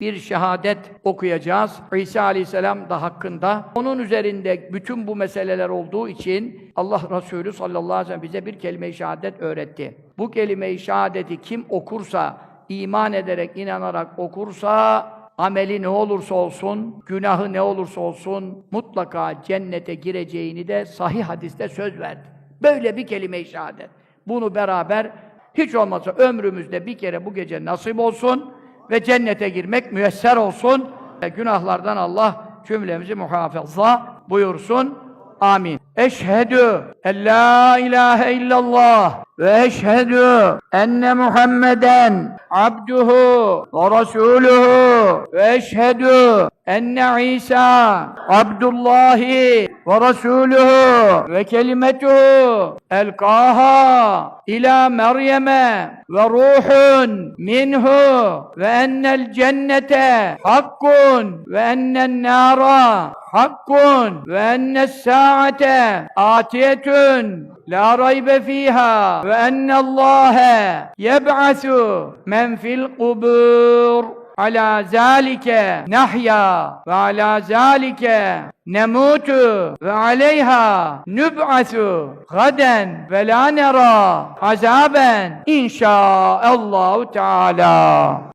bir şehadet okuyacağız. İsa Aleyhisselam da hakkında. Onun üzerinde bütün bu meseleler olduğu için Allah Resulü sallallahu aleyhi ve sellem bize bir kelime-i şehadet öğretti. Bu kelime-i şehadeti kim okursa, iman ederek, inanarak okursa, ameli ne olursa olsun, günahı ne olursa olsun, mutlaka cennete gireceğini de sahih hadiste söz verdi. Böyle bir kelime-i şehadet. Bunu beraber hiç olmazsa ömrümüzde bir kere bu gece nasip olsun ve cennete girmek müyesser olsun. Günahlardan Allah cümlemizi muhafaza buyursun. Amin. Eşhedü en la ilahe illallah ve eşhedü enne Muhammeden abduhu ve resuluhu ve eşhedü enne İsa abdullahi ve resuluhu ve kelimetuhu elkaha ila Meryem'e ve ruhun minhu ve ennel cennete hakkun ve ennen nara hakkun ve ennes saate atiyetun la raybe fiha ve ennallâhe yeb'asu men fil kubur. Ala zalike nahya ve ala zalike nemutu ve aleyha nüb'asu gaden ve la nera azaben inşaallahu teala